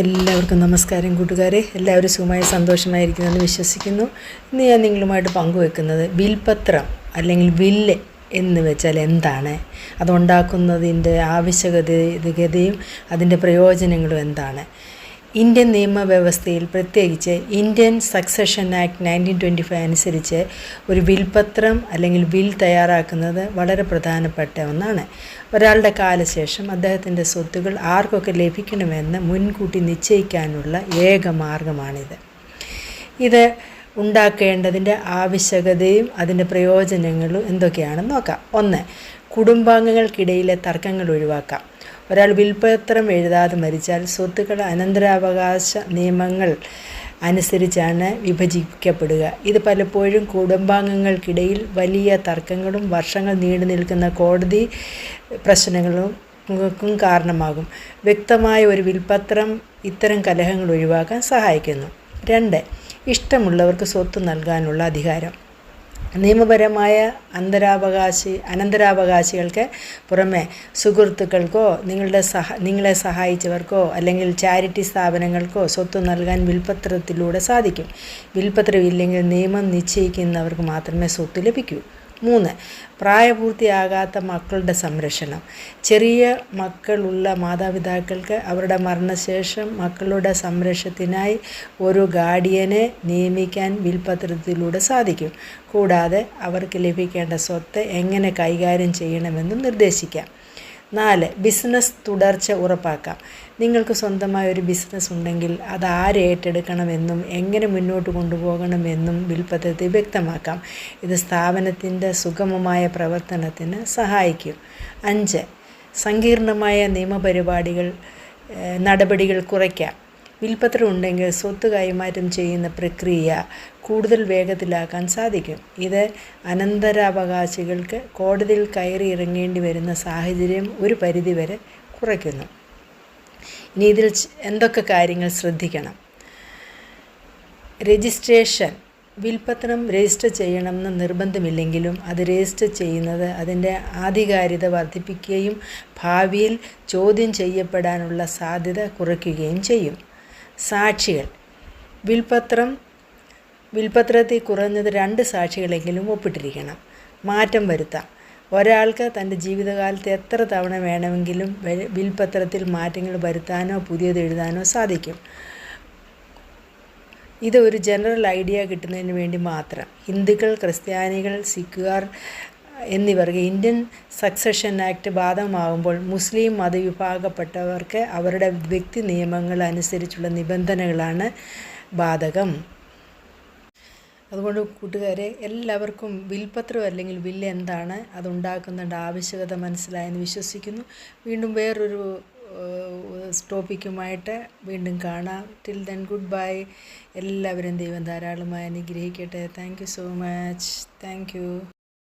എല്ലാവർക്കും നമസ്കാരം കൂട്ടുകാരെ. എല്ലാവരും സുഖമായി സന്തോഷമായിരിക്കുന്നതെന്ന് വിശ്വസിക്കുന്നു. ഇന്ന് ഞാൻ നിങ്ങളുമായിട്ട് പങ്കുവെക്കുന്നത് വിൽപത്രം അല്ലെങ്കിൽ വില്ല് എന്ന് വെച്ചാൽ എന്താണ്? അതുണ്ടാക്കുന്നതിന്റെ ആവശ്യകതയും അതിന്റെ പ്രയോജനങ്ങളും എന്താണ്? ഇന്ത്യൻ നിയമവ്യവസ്ഥയിൽ പ്രത്യേകിച്ച് Indian succession act nineteen twenty five അനുസരിച്ച് ഒരു വിൽപത്രം അല്ലെങ്കിൽ വിൽ തയ്യാറാക്കുന്നത് വളരെ പ്രധാനപ്പെട്ട ഒന്നാണ്. ഒരാളുടെ കാലശേഷം അദ്ദേഹത്തിന്റെ സ്വത്തുകൾ ആർക്കൊക്കെ ലഭിക്കണമെന്ന് മുൻകൂട്ടി നിശ്ചയിക്കാനുള്ള ഏക മാർഗമാണിത്. ഇത് ഉണ്ടാക്കേണ്ടതിന്റെ ആവശ്യകതയും അതിന്റെ പ്രയോജനങ്ങളും എന്തൊക്കെയാണെന്ന് നോക്കാം. ഒന്ന് കുടുംബാംഗങ്ങൾക്കിടയിലെ തർക്കങ്ങൾ ഒഴിവാക്കാം. ഒരാൾ വിൽപത്രം എഴുതാതെ മരിച്ചാൽ സ്വത്തുക്കൾ അനന്തരാവകാശ നിയമങ്ങൾ അനുസരിച്ചാണ് വിഭജിക്കപ്പെടുക. ഇത് പലപ്പോഴും കുടുംബാംഗങ്ങൾക്കിടയിൽ വലിയ തർക്കങ്ങളും വർഷങ്ങൾ നീണ്ടു നിൽക്കുന്ന കോടതി പ്രശ്നങ്ങളും കാരണമാകും. വ്യക്തമായ ഒരു വിൽപത്രം ഇത്തരം കലഹങ്ങൾ ഒഴിവാക്കാൻ സഹായിക്കുന്നു. രണ്ട് ഇഷ്ടമുള്ളവർക്ക് സ്വത്ത് നൽകാനുള്ള അധികാരം. നിയമപരമായ അന്തരാവകാശി അനന്തരാവകാശികൾക്ക് പുറമെ സുഹൃത്തുക്കൾക്കോ നിങ്ങളുടെ സഹ നിങ്ങളെ സഹായിച്ചവർക്കോ അല്ലെങ്കിൽ ചാരിറ്റി സ്ഥാപനങ്ങൾക്കോ സ്വത്ത് നൽകാൻ വിൽപത്രത്തിലൂടെ സാധിക്കും. വിൽപത്രം ഇല്ലെങ്കിൽ നിയമം നിശ്ചയിക്കുന്നവർക്ക് മാത്രമേ സ്വത്ത് ലഭിക്കൂ. മൂന്ന്. പ്രായപൂർത്തിയാകാത്ത മക്കളുടെ സംരക്ഷണം. ചെറിയ മക്കളുള്ള മാതാപിതാക്കൾക്ക് അവരുടെ മരണശേഷം മക്കളുടെ സംരക്ഷണത്തിനായി ഒരു ഗാർഡിയനെ നിയമിക്കാൻ വിൽപത്രത്തിലൂടെ സാധിക്കും. കൂടാതെ അവർക്ക് ലഭിക്കേണ്ട സ്വത്ത് എങ്ങനെ കൈകാര്യം ചെയ്യണമെന്നും നിർദ്ദേശിക്കാം. നാല് ബിസിനസ് തുടർച്ച ഉറപ്പാക്കാം. നിങ്ങൾക്ക് സ്വന്തമായ ഒരു ബിസിനസ് ഉണ്ടെങ്കിൽ അത് ആര് ഏറ്റെടുക്കണമെന്നും എങ്ങനെ മുന്നോട്ട് കൊണ്ടുപോകണമെന്നും വിൽപ്പത്രത്തിൽ വ്യക്തമാക്കാം. ഇത് സ്ഥാപനത്തിന്റെ സുഗമമായ പ്രവർത്തനത്തിന് സഹായിക്കും. അഞ്ച് സങ്കീർണമായ നിയമപരിപാടികൾ നടപടികൾ കുറയ്ക്കാം. വിൽപ്പത്രം ഉണ്ടെങ്കിൽ സ്വത്ത് കൈമാറ്റം ചെയ്യുന്ന പ്രക്രിയ കൂടുതൽ വേഗത്തിലാക്കാൻ സാധിക്കും. ഇത് അനന്തരാവകാശികൾക്ക് കോടതിയിൽ കയറി ഇറങ്ങേണ്ടി വരുന്ന സാഹചര്യം ഒരു പരിധിവരെ കുറയ്ക്കുന്നു. ഇനി ഇതിൽ എന്തൊക്കെ കാര്യങ്ങൾ ശ്രദ്ധിക്കണം? രജിസ്ട്രേഷൻ. വിൽപ്പത്രം രജിസ്റ്റർ ചെയ്യണമെന്ന് നിർബന്ധമില്ലെങ്കിലും അത് രജിസ്റ്റർ ചെയ്യുന്നത് അതിന്റെ ആധികാരികത വർദ്ധിപ്പിക്കുകയും ഭാവിയിൽ ചോദ്യം ചെയ്യപ്പെടാനുള്ള സാധ്യത കുറയ്ക്കുകയും ചെയ്യും. സാക്ഷികൾ. വിൽപത്രം വിൽപത്രത്തിൽ കുറഞ്ഞത് രണ്ട് സാക്ഷികളെങ്കിലും ഒപ്പിട്ടിരിക്കണം. മാറ്റം വരുത്താം. ഒരാൾക്ക് തന്റെ ജീവിതകാലത്ത് എത്ര തവണ വേണമെങ്കിലും വിൽപത്രത്തിൽ മാറ്റങ്ങൾ വരുത്താനോ പുതിയത് എഴുതാനോ സാധിക്കും. ഇത് ഒരു ജനറൽ ഐഡിയ കിട്ടുന്നതിന് വേണ്ടി മാത്രം. ഹിന്ദുക്കൾ ക്രിസ്ത്യാനികൾ സിഖുകാർ എന്നിവർക്ക് ഇന്ത്യൻ സക്സഷൻ ആക്ട് ബാധകമാകുമ്പോൾ മുസ്ലിം മതവിഭാഗപ്പെട്ടവർക്ക് അവരുടെ വ്യക്തി നിയമങ്ങൾ അനുസരിച്ചുള്ള നിബന്ധനകളാണ് ബാധകം. അതുകൊണ്ട് കൂട്ടുകാരെ എല്ലാവർക്കും വിൽപത്രം അല്ലെങ്കിൽ ബില്ല് എന്താണ് അതുണ്ടാക്കുന്നതിന്റെ ആവശ്യകത മനസ്സിലായെന്ന് വിശ്വസിക്കുന്നു. വീണ്ടും വേറൊരു ടോപ്പിക്കുമായിട്ട് വീണ്ടും കാണാം. ടിൽ ദെൻ ഗുഡ് ബൈ എല്ലാവരും ദൈവം ധാരാളമായി അനുഗ്രഹിക്കട്ടെ. Thank you so much thank you